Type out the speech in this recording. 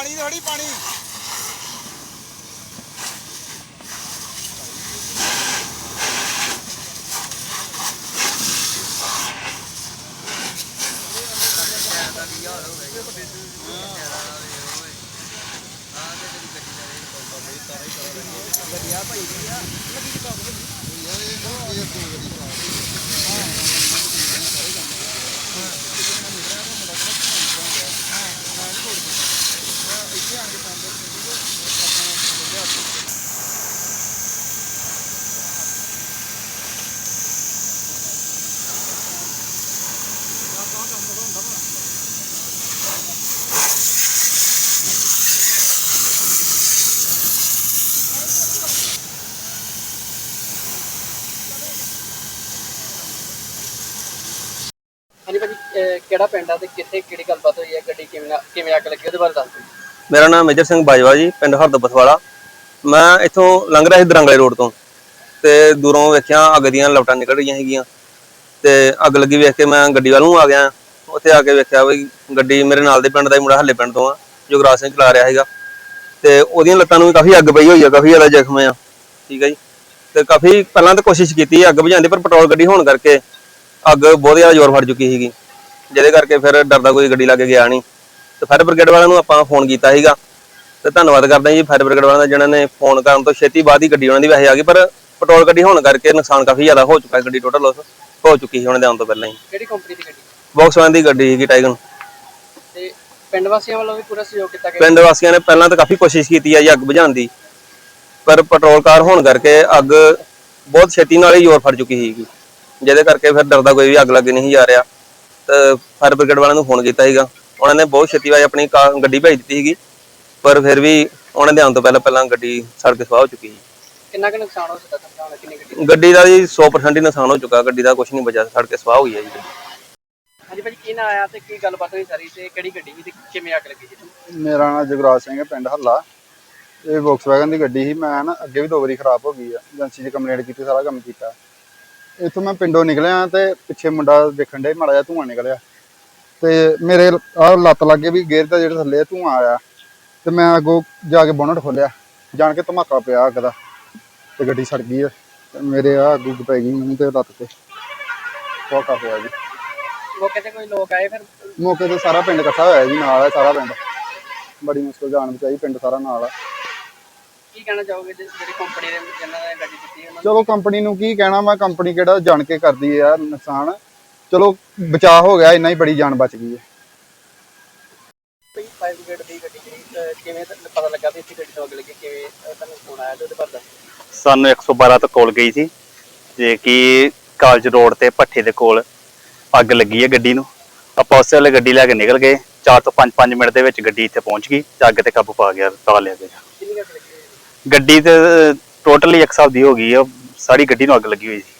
ਪਾਣੀ ਥੋੜੀ ਪਾਣੀ। ਵਧੀਆ ਭਾਈ ਵਧੀਆ ਲੱਗੀ ਕਾਬੂ ਹੋਈ ਆ ਇਹ ਇਹ ਦੋ ਵਧੀਆ ਹਾਂ। ਕਿਹੜਾ ਪਿੰਡ ਆ ਤੇ ਕਿੱਥੇ ਕਿਹੜੀ ਗੱਲਬਾਤ ਹੋਈ ਹੈ, ਗੱਡੀ ਕਿਵੇਂ ਕਿਵੇਂ ਅੱਗ ਲੱਗੀ, ਉਹਦੇ ਬਾਰੇ ਦੱਸ ਦਿਓ। ਮੇਰਾ ਨਾਮ ਮੇਜਰ ਸਿੰਘ ਬਾਜਵਾ ਜੀ, ਪਿੰਡ ਹਰਦਬਤ ਮੈਂ ਇੱਥੋਂ ਲੰਘ ਰਿਹਾ ਸੀ ਦਰੰਗਲੇ ਰੋਡ ਤੋਂ ਤੇ ਦੂਰੋਂ ਵੇਖਿਆ ਅੱਗ ਦੀਆਂ ਲਪਟਾਂ ਨਿਕਲ ਰਹੀਆਂ ਸੀਗੀਆਂ ਤੇ ਅੱਗ ਲੱਗੀ ਵੇਖ ਕੇ ਮੈਂ ਗੱਡੀ ਵੱਲ ਨੂੰ ਆ ਗਿਆ। ਉੱਥੇ ਆ ਕੇ ਵੇਖਿਆ ਵੀ ਗੱਡੀ ਮੇਰੇ ਨਾਲ ਦੇ ਪਿੰਡ ਦਾ ਹੀ ਮੁੰਡਾ ਹੱਲੇ ਪਿੰਡ ਤੋਂ ਆ ਜੁਗਰਾਜ ਸਿੰਘ ਚਲਾ ਰਿਹਾ ਸੀਗਾ। ਤੇ ਉਹਦੀਆਂ ਲੱਤਾਂ ਨੂੰ ਵੀ ਕਾਫੀ ਅੱਗ ਪਈ ਹੋਈ ਆ, ਕਾਫੀ ਜ਼ਿਆਦਾ ਜ਼ਖਮ ਆ। ਠੀਕ ਹੈ ਜੀ। ਤੇ ਕਾਫੀ ਪਹਿਲਾਂ ਤਾਂ ਕੋਸ਼ਿਸ਼ ਕੀਤੀ ਅੱਗ ਬੁਝਾਉਣ ਦੀ, ਪਰ ਪੈਟਰੋਲ ਗੱਡੀ ਹੋਣ ਕਰਕੇ ਅੱਗ ਬਹੁਤ ਜ਼ਿਆਦਾ ਜ਼ੋਰ ਫੜ ਚੁੱਕੀ ਸੀਗੀ। ਜਿਹਦੇ ਕਰਕੇ ਫਿਰ ਡਰਦਾ ਕੋਈ ਗੱਡੀ ਲਾਗੇ ਗਿਆ ਨਹੀਂ। ਤੇ ਫਾਇਰ ਬ੍ਰਿਗੇਡ ਵਾਲਿਆਂ ਨੂੰ ਆਪਾਂ ਫੋਨ ਕੀਤਾ ਸੀਗਾ। ਤੇ ਧੰਨਵਾਦ ਕਰਦੇ ਹਾਂ ਜੀ ਫਾਇਰ ਬ੍ਰਿਗੇਡ ਵਾਲਿਆਂ ਦਾ ਜਿਨ੍ਹਾਂ ਨੇ ਫੋਨ ਕਰਨ ਤੋਂ ਛੇਤੀ ਬਾਅਦ ਹੀ ਗੱਡੀ ਉਹਨਾਂ ਦੀ ਵੈਸੇ ਆ ਗਈ ਪਰ ਪੈਟਰੋਲ ਗੱਡੀ ਹੋਣ ਕਰਕੇ ਨੁਕਸਾਨ ਕਾਫੀ ਜ਼ਿਆਦਾ ਹੋ ਚੁੱਕਾ ਹੈ ਗੱਡੀ ਟੋਟਲ ਲੋਸ ਹੋ ਚੁੱਕੀ ਸੀ ਉਹਨਾਂ ਦੇ ਆਉਣ ਤੋਂ ਪਹਿਲਾਂ ਹੀ। ਕਿਹੜੀ ਕੰਪਨੀ ਦੀ ਗੱਡੀ? ਵੌਕਸਵੈਗਨ ਦੀ ਗੱਡੀ ਸੀਗੀ ਟਾਈਗਨ ਤੇ ਪਿੰਡ ਵਾਸੀਆਂ ਵੱਲੋਂ ਵੀ ਪੂਰਾ ਸਹਿਯੋਗ ਕੀਤਾ ਗਿਆ? ਪਿੰਡ ਵਾਸੀਆਂ ਨੇ ਪਹਿਲਾਂ ਤਾਂ ਕਾਫੀ ਕੋਸ਼ਿਸ਼ ਕੀਤੀ ਹੈ ਜੀ ਅੱਗ ਬੁਝਾਉਣ ਦੀ ਪਰ ਪੈਟਰੋਲ ਕਾਰ ਹੋਣ ਕਰਕੇ ਅੱਗ ਬਹੁਤ ਛੇਤੀ ਨਾਲ ਹੀ ਜ਼ੋਰ ਫੜ ਚੁੱਕੀ ਸੀਗੀ। ਜਿਹਦੇ ਕਰਕੇ ਫਿਰ ਡਰਦਾ ਕੋਈ ਵੀ ਅੱਗ ਲੱਗੇ ਨਹੀਂ ਜਾ ਰਿਹਾ। ਫਾਇਰ ਬ੍ਰਿਗੇਡ ਵਾਲਿਆਂ ਨੂੰ ਫੋਨ ਕੀਤਾ ਸੀਗਾ। ਉਹਨਾਂ ਨੇ ਬਹੁਤ ਛੇਤੀ ਵਾਜ ਆਪਣੀ ਕਾ- ਗੱਡੀ ਭੇਜ ਦਿੱਤੀ ਸੀਗੀ। ਪਰ ਫਿਰ ਵੀ ਉਹਨਾਂ ਦੇ ਆਉਣ ਤੋਂ ਪਹਿਲਾਂ ਪਹਿਲਾਂ ਗੱਡੀ ਸੜ ਕੇ ਸਵਾਹ ਹੋ ਚੁੱਕੀ ਸੀ। ਕਿੰਨਾ ਕੁ ਨੁਕਸਾਨ ਹੋ ਸਕਦਾ ਨੁਕਸਾਨ ਕਿੰਨੀ ਗੱਡੀ? ਗੱਡੀ ਦਾ ਜੀ 100% ਹੀ ਨੁਕਸਾਨ ਹੋ ਚੁੱਕਾ ਗੱਡੀ ਦਾ ਕੁਝ ਨਹੀਂ ਬਚਿਆ ਸੜ ਕੇ ਸਵਾਹ ਹੋਈ ਹੈ ਜੀ। ਗੱਡੀ। ਹਾਂਜੀ ਭਾਜੀ ਕੀ ਨਾਂ ਆਇਆ ਤੇ ਕੀ ਗੱਲਬਾਤ ਹੋਈ ਸਾਰੀ ਤੇ ਕਿਹੜੀ ਗੱਡੀ ਸੀ ਤੇ ਕਿਵੇਂ ਅੱਗ ਲੱਗੀ ਜੀ ਮੇਰਾ ਨਾਮ ਜਗਰਾਜ ਸਿੰਘ ਹੈ ਪਿੰਡ ਹੱਲਾ। ਇਹ ਵੋਕਸਵੈਗਨ ਦੀ ਗੱਡੀ ਸੀ ਮੈਂ ਨਾ ਅੱਗੇ ਵੀ ਦੋ ਵਾਰੀ ਖਰਾਬ ਹੋ ਗਈ ਆ। ਏਜੰਸੀ 'ਚ ਕੰਪਲੇਂਟ ਕੀਤੀ ਸਾਰਾ ਕੰਮ ਕੀਤਾ। ਇੱਥੋਂ ਮੈਂ ਪਿੰਡੋਂ ਨਿਕਲਿਆ ਤੇ ਪਿੱਛੇ ਮੁੰਡਾ ਦੇਖਣ ਡੇ ਮਾੜਾ ਜਿਹਾ ਧੂੰਆਂ ਨਿਕਲਿਆ। ਤੇ ਮੇਰੇ ਆਹ ਲੱਤ ਲੱਗੇ ਵੀ ਗੇਅਰ ਦਾ ਜਿਹੜਾ ਥੱਲੇ ਧੂੰਆਂ ਆਇਆ। ਤੇ ਮੈਂ ਅੱਗੋਂ ਜਾ ਕੇ ਬੋਨਟ ਖੋਲਿਆ ਜਾਣ ਕੇ ਧਮਾਕਾ ਪਿਆ ਅੱਗ ਦਾ ਤੇ ਗੱਡੀ ਸੜ ਗਈ ਆ। ਤੇ ਮੇਰੇ ਆ ਅੱਗ ਉੱਗ ਪੈ ਗਈ ਮੂੰਹ ਤੇ ਲੱਤ ਤੇ। ਧਮਾਕਾ ਪਿਆ ਜੀ। ਮੌਕੇ ਤੇ ਕੋਈ ਲੋਕ ਆਏ ਫਿਰ? ਮੌਕੇ ਤੇ ਸਾਰਾ ਪਿੰਡ ਇਕੱਠਾ ਹੋਇਆ ਜੀ ਨਾਲ ਹੈ ਸਾਰਾ ਪਿੰਡ। ਬੜੀ ਮੁਸ਼ਕਲ ਜਾਣ ਬਚਾਈ ਪਿੰਡ ਸਾਰਾ ਨਾਲ ਆ। ਕੀ ਕਹਿਣਾ ਚਾਹੋਗੇ ਜੀ ਜਿਹੜੀ ਕੰਪਨੀ ਦੇ ਜਿਨ੍ਹਾਂ ਨੇ ਗੱਡੀ ਦਿੱਤੀ ਉਹਨਾਂ ਚਲੋ ਕੰਪਨੀ ਨੂੰ ਕੀ ਕਹਿਣਾ ਮੈਂ ਕੰਪਨੀ ਕਿਹੜਾ ਜਾਣ ਕੇ ਕਰਦੀ ਹੈ ਨੁਕਸਾਨ। ਚਲੋ ਬਚਾਅ ਹੋ ਗਿਆ ਇੰਨਾ ਹੀ ਬੜੀ ਜਾਨ ਬਚ ਗਈ ਹੈ। ਨੂੰ ਫਾਇਰ ਬ੍ਰਿਗੇਡ ਦੀ ਗੱਡੀ ਜਿਹੜੀ ਅਹ ਕਿਵੇਂ ਤਾਂ ਪਤਾ ਲੱਗਾ ਵੀ ਇੱਥੇ ਗੱਡੀ ਤੋਂ ਅੱਗ ਲੱਗੀ ਕਿਵੇਂ ਅਹ ਤੁਹਾਨੂੰ ਫੋਨ ਆਇਆ ਤੇ ਉਹਦੇ ਬਾਰੇ ਦੱਸੋ? ਸਾਨੂੰ 112 ਤੋਂ ਕਾਲ ਗਈ ਸੀ ਜੇ ਕਿ ਕਾਲਜ ਰੋਡ ਤੇ ਭੱਠੇ ਦੇ ਕੋਲ ਅੱਗ ਲੱਗੀ ਹੈ ਗੱਡੀ ਨੂੰ। ਆਪਾਂ ਉਸੇ ਵੇਲੇ ਗੱਡੀ ਲੈ ਕੇ ਨਿਕਲ ਗਏ 4 ਤੋਂ 5-5 ਮਿੰਟ ਦੇ ਵਿੱਚ ਗੱਡੀ ਇੱਥੇ ਪਹੁੰਚ ਗਈ ਤੇ ਅੱਗ ਤੇ ਕਾਬੂ ਪਾ ਗਿਆ ਪਾ ਲਿਆ ਗਿਆ। ਕਿੰਨੀ ਕੁ ਅੱਗ ਲੱਗੀ? ਗੱਡੀ ਤੇ ਟੋਟਲੀ ਇੱਕ ਹਿਸਾਬ ਦੀ ਹੋ ਗਈ ਆ, ਸਾਰੀ ਗੱਡੀ ਨੂੰ ਅੱਗ ਲੱਗੀ ਹੋਈ ਸੀ।